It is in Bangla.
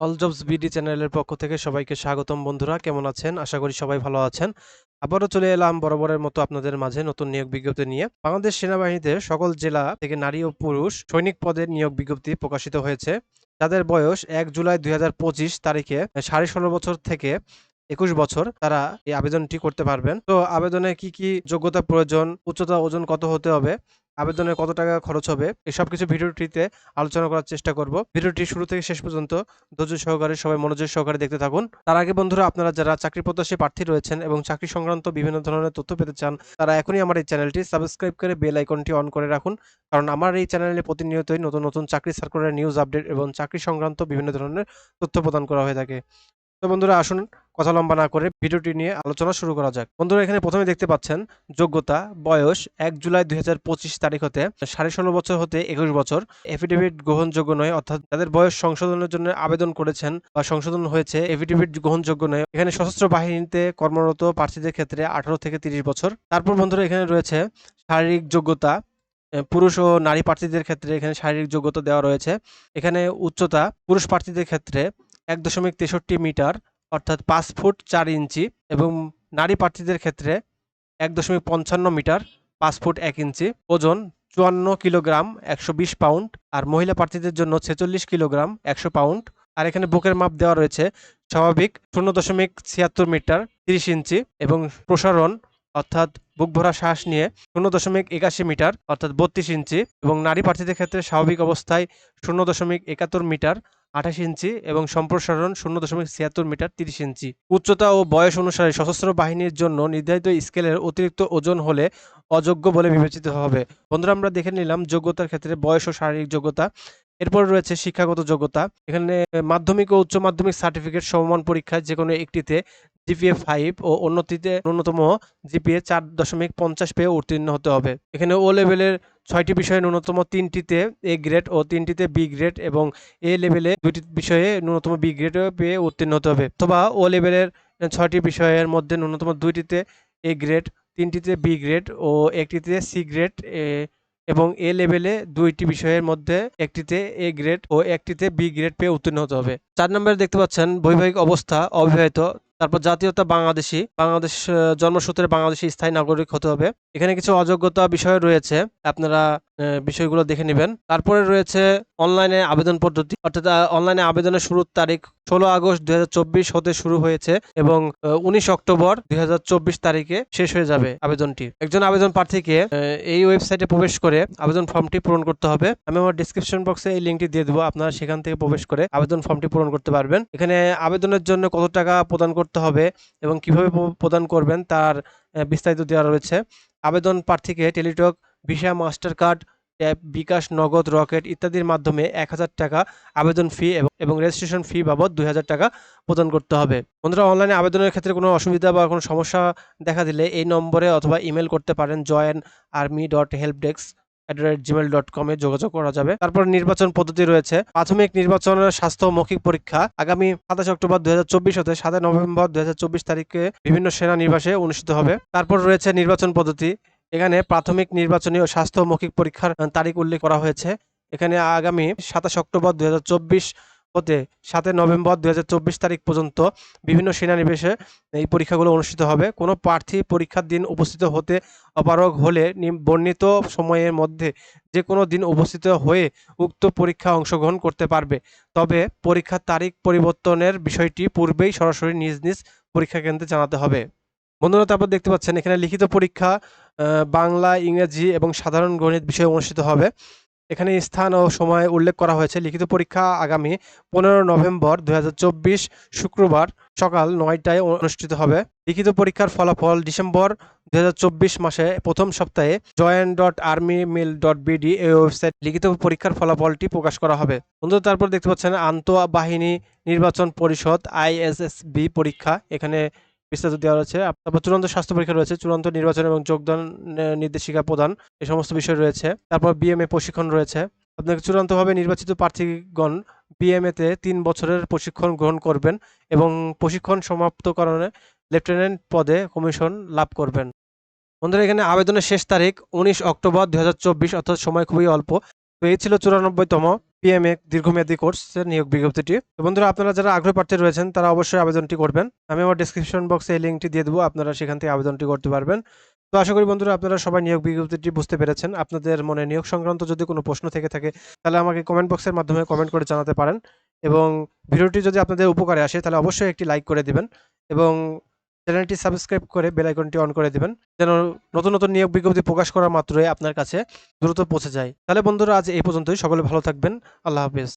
অল জবস বিডি চ্যানেলের পক্ষ থেকে সবাইকে স্বাগতম বন্ধুরা, কেমন আছেন? আশা করি সবাই ভালো আছেন। আবারও চলে এলাম বরাবরের মতো আপনাদের মাঝে নতুন নিয়োগ বিজ্ঞপ্তি নিয়ে। বাংলাদেশ সেনাবাহিনীতে সকল জেলা থেকে নারী ও পুরুষ সৈনিক পদের নিয়োগ বিজ্ঞপ্তি প্রকাশিত হয়েছে। যাদের বয়স এক জুলাই দুই হাজার পঁচিশ তারিখে সাড়ে ষোলো বছর থেকে একুশ বছর তারা এই আবেদনটি করতে পারবেন। তো আবেদনে কি কি যোগ্যতা প্রয়োজন, উচ্চতা, ওজন কত হতে হবে আবেদনে কত টাকা খরচ হবে এসব কিছু ভিডিওটিতে আলোচনা করার চেষ্টা করব। ভিডিওটি শুরু থেকে শেষ পর্যন্ত ধৈর্য সহকারে সবাই মনোযোগ সহকারে দেখতে থাকুন। তার আগে বন্ধুরা, আপনারা যারা চাকরি প্রত্যাশী প্রার্থী রয়েছেন এবং চাকরি সংক্রান্ত বিভিন্ন ধরনের তথ্য পেতে চান, তারা এখনই আমার এই চ্যানেলটি সাবস্ক্রাইব করে বেল আইকনটি অন করে রাখুন। কারণ আমার এই চ্যানেলে প্রতিনিয়তই নতুন নতুন চাকরি সার্কুলার, নিউজ আপডেট এবং চাকরি সংক্রান্ত বিভিন্ন ধরনের তথ্য প্রদান করা হয়ে থাকে। তো বন্ধুরা আসুন, কথা লম্বা না করে ভিডিওটি নিয়ে আলোচনা শুরু করা যাক। বন্ধুরা এখানে প্রথমে দেখতে পাচ্ছেন, যোগ্যতা, বয়স, এক জুলাই দু হাজার পঁচিশ তারিখ হতে, সাড়ে ষোলো বছর হতে একুশ বছর। এফিডেভিট গ্রহণযোগ্য নয়, অর্থাৎ যাদের বয়স সংশোধনের জন্য আবেদন করেছেন বা সংশোধন হয়েছে এফিডেভিট গ্রহণযোগ্য নয়। এখানে সশস্ত্র বাহিনীতে কর্মরত প্রার্থীদের ক্ষেত্রে আঠারো থেকে তিরিশ বছর। তারপর বন্ধুরা এখানে রয়েছে, শারীরিক যোগ্যতা পুরুষ ও নারী প্রার্থীদের ক্ষেত্রে এখানে শারীরিক যোগ্যতা দেওয়া রয়েছে। এখানে উচ্চতা, পুরুষ প্রার্থীদের ক্ষেত্রে এক দশমিক তেষট্টি মিটার, অর্থাৎ পাঁচ ফুট চার ইঞ্চি এবং নারী প্রার্থীদের ক্ষেত্রে এক দশমিক পঞ্চান্ন মিটার, পাঁচ ফুট এক ইঞ্চি। ওজন চুয়ান্ন কিলোগ্রাম, একশো বিশ পাউন্ড আর মহিলা প্রার্থীদের জন্য ছেচল্লিশ কিলোগ্রাম, একশো পাউন্ড। আর এখানে বুকের মাপ দেওয়া রয়েছে স্বাভাবিক শূন্য দশমিক ছিয়াত্তর মিটার, তিরিশ ইঞ্চি এবং প্রসারণ, অর্থাৎ বুক ভরা শ্বাস নিয়ে শূন্য দশমিক একাশি মিটার, অর্থাৎ বত্রিশ ইঞ্চি এবং নারী প্রার্থীদের ক্ষেত্রে স্বাভাবিক অবস্থায় শূন্য দশমিক একাত্তর মিটার আঠাশ ইঞ্চি এবং সম্প্রসারণ শূন্য দশমিক ছিয়াত্তর মিটার তিরিশ ইঞ্চি। উচ্চতা ও বয়স অনুসারে সশস্ত্র বাহিনীর জন্য নির্ধারিত স্কেলের অতিরিক্ত ওজন হলে অযোগ্য বলে বিবেচিত হবে। বন্ধুরা, আমরা দেখে নিলাম যোগ্যতার ক্ষেত্রে বয়স ও শারীরিক যোগ্যতা। এরপর রয়েছে শিক্ষাগত যোগ্যতা। এখানে মাধ্যমিক ও উচ্চ মাধ্যমিক সার্টিফিকেট সমমান পরীক্ষায় যে কোনো একটিতে জিপিএ ফাইভ ও অন্যটিতে ন্যূনতম জিপিএ চার দশমিক পঞ্চাশ পেয়ে উত্তীর্ণ হতে হবে। এখানে ও লেভেলের ছয়টি বিষয়ে ন্যূনতম তিনটিতে এ গ্রেড ও তিনটিতে বি গ্রেড এবং এ লেভেলে দুইটি বিষয়ে ন্যূনতম বি গ্রেড পেয়ে উত্তীর্ণ হতে হবে। অথবা ও লেভেলের ছয়টি বিষয়ের মধ্যে ন্যূনতম দুইটিতে এ গ্রেড তিনটিতে বি গ্রেড ও একটিতে সি গ্রেড এবং এ লেভেলে দুইটি বিষয়ের মধ্যে একটিতে এ গ্রেড ও একটিতে বি গ্রেড পেয়ে উত্তীর্ণ হতে হবে। চার নম্বরে দেখতে পাচ্ছেন বৈবাহিক অবস্থা অবিবাহিত তারপর জাতীয়তা বাংলাদেশি, বাংলাদেশ জন্মসূত্রে বাংলাদেশি স্থায়ী নাগরিক হতে হবে। এখানে কিছু অযোগ্যতা বিষয় রয়েছে। আপনারা বিষয়গুলো দেখে নেবেন। তারপরে রয়েছে অনলাইনে আবেদন পদ্ধতি। অর্থাৎ অনলাইনে আবেদনের শুরুর তারিখ ষোলো আগস্ট দুই হতে শুরু হয়েছে এবং উনিশ অক্টোবর দুই তারিখে শেষ হয়ে যাবে আবেদনটি। একজন আবেদন প্রার্থীকে এই ওয়েবসাইটে প্রবেশ করে আবেদন ফর্মটি পূরণ করতে হবে। আমি আমার ডিসক্রিপশন বক্সে এই লিঙ্কটি দিয়ে দেবো। আপনারা সেখান থেকে প্রবেশ করে আবেদন ফর্মটি পূরণ করতে পারবেন। এখানে আবেদনের জন্য কত টাকা প্রদান করতে হবে এবং কীভাবে প্রদান করবেন তার বিস্তারিত দেওয়া রয়েছে। আবেদন প্রার্থীকে Teletalk Visa Master Card tab bKash Nagad Rocket ইত্যাদির মাধ্যমে এক হাজার টাকা আবেদন ফি এবং রেজিস্ট্রেশন ফি বাবদ দুই হাজার টাকা প্রদান করতে হবে। বন্ধুরা অনলাইনে আবেদনের ক্ষেত্রে কোনো অসুবিধা বা কোনো সমস্যা দেখা দিলে এই নম্বরে অথবা ইমেল করতে পারেন join army dot help desk at Gmail dot কমে যোগাযোগ করা যাবে। তারপর নির্বাচন পদ্ধতি রয়েছে। প্রাথমিক নির্বাচনের স্বাস্থ্য মৌখিক পরীক্ষা আগামী সাতাশ অক্টোবর দুই হাজার চব্বিশ হতে সাতই নভেম্বর দুই হাজার চব্বিশ তারিখে বিভিন্ন সেনা নিবাসে অনুষ্ঠিত হবে। তারপর রয়েছে নির্বাচন পদ্ধতি। এখানে প্রাথমিক নির্বাচনী ও স্বাস্থ্য মৌখিক পরীক্ষার তারিখ উল্লেখ করা হয়েছে। এখানে আগামী সাতাশ অক্টোবর দুই হাজার চব্বিশ হতে সাতই নভেম্বর দুই হাজার চব্বিশ তারিখ পর্যন্ত বিভিন্ন সেনানিবেশে এই পরীক্ষাগুলো অনুষ্ঠিত হবে। কোনো প্রার্থী পরীক্ষার দিন উপস্থিত হতে অপারগ হলে বর্ণিত সময়ের মধ্যে যে কোনো দিন উপস্থিত হয়ে উক্ত পরীক্ষা অংশগ্রহণ করতে পারবে। তবে পরীক্ষার তারিখ পরিবর্তনের বিষয়টি পূর্বেই সরাসরি নিজ নিজ পরীক্ষা কেন্দ্রে জানাতে হবে। বন্ধুরা, তারপর দেখতে পাচ্ছেন, এখানে লিখিত পরীক্ষা বাংলা, ইংরেজি এবং সাধারণ গণিত বিষয়ে অনুষ্ঠিত হবে। এখানে স্থান ও সময় উল্লেখ করা হয়েছে। লিখিত পরীক্ষা আগামী পনেরো নভেম্বর দুই হাজার চব্বিশ শুক্রবার সকাল নয়টায় অনুষ্ঠিত হবে। লিখিত পরীক্ষার ফলাফল ডিসেম্বর দুই হাজার চব্বিশ মাসে প্রথম সপ্তাহে join dot army mil dot BD এই ওয়েবসাইট লিখিত পরীক্ষার ফলাফলটি প্রকাশ করা হবে। বন্ধুরা, তারপর দেখতে পাচ্ছেন আন্তঃবাহিনী নির্বাচন পরিষদ আইএসএসবি পরীক্ষা। এখানে বিস্তারিত দেওয়া রয়েছে। তারপর চূড়ান্ত স্বাস্থ্য পরীক্ষা রয়েছে, চূড়ান্ত নির্বাচন এবং যোগদান নির্দেশিকা প্রদান এই সমস্ত বিষয় রয়েছে। তারপর বিএমএ প্রশিক্ষণ রয়েছে। আপনাকে চূড়ান্তভাবে নির্বাচিত প্রার্থীগণ বিএমএ তে তিন বছরের প্রশিক্ষণ গ্রহণ করবেন এবং প্রশিক্ষণ সমাপ্ত সমাপ্তকরণে লেফটেন্যান্ট পদে কমিশন লাভ করবেন। বন্ধুরা, এখানে আবেদনের শেষ তারিখ উনিশ অক্টোবর দুই হাজার চব্বিশ, অর্থাৎ সময় খুবই অল্প। তো এই ছিল চুরানব্বইতম পিএমএ দীর্ঘমেয়াদী কোর্সের নিয়োগ বিজ্ঞপ্তিটি। তো বন্ধুরা, আপনারা যারা আগ্রহী প্রার্থী রয়েছেন, তারা অবশ্যই আবেদনটি করবেন। আমি আমার ডিসক্রিপশন বক্সে এই লিঙ্কটি দিয়ে দেবো, আপনারা সেখান থেকে আবেদনটি করতে পারবেন। তো আশা করি বন্ধুরা, আপনারা সবাই নিয়োগ বিজ্ঞপ্তিটি বুঝতে পেরেছেন। আপনাদের মনে নিয়োগ সংক্রান্ত যদি কোনো প্রশ্ন থেকে থাকে, তাহলে আমাকে কমেন্ট বক্সের মাধ্যমে কমেন্ট করে জানাতে পারেন। এবং ভিডিওটি যদি আপনাদের উপকারে আসে, তাহলে অবশ্যই একটি লাইক করে দিবেন। এবং চ্যানেলটি সাবস্ক্রাইব করে বেল আইকনটি অন করে দিবেন, যেন নতুন নতুন নিয়োগ বিজ্ঞপ্তি প্রকাশ করা মাত্রই আপনার কাছে দ্রুত পৌঁছে যায়। তাহলে বন্ধুরা, আজ এই পর্যন্তই। সকলে ভালো থাকবেন। আল্লাহ হাফেজ।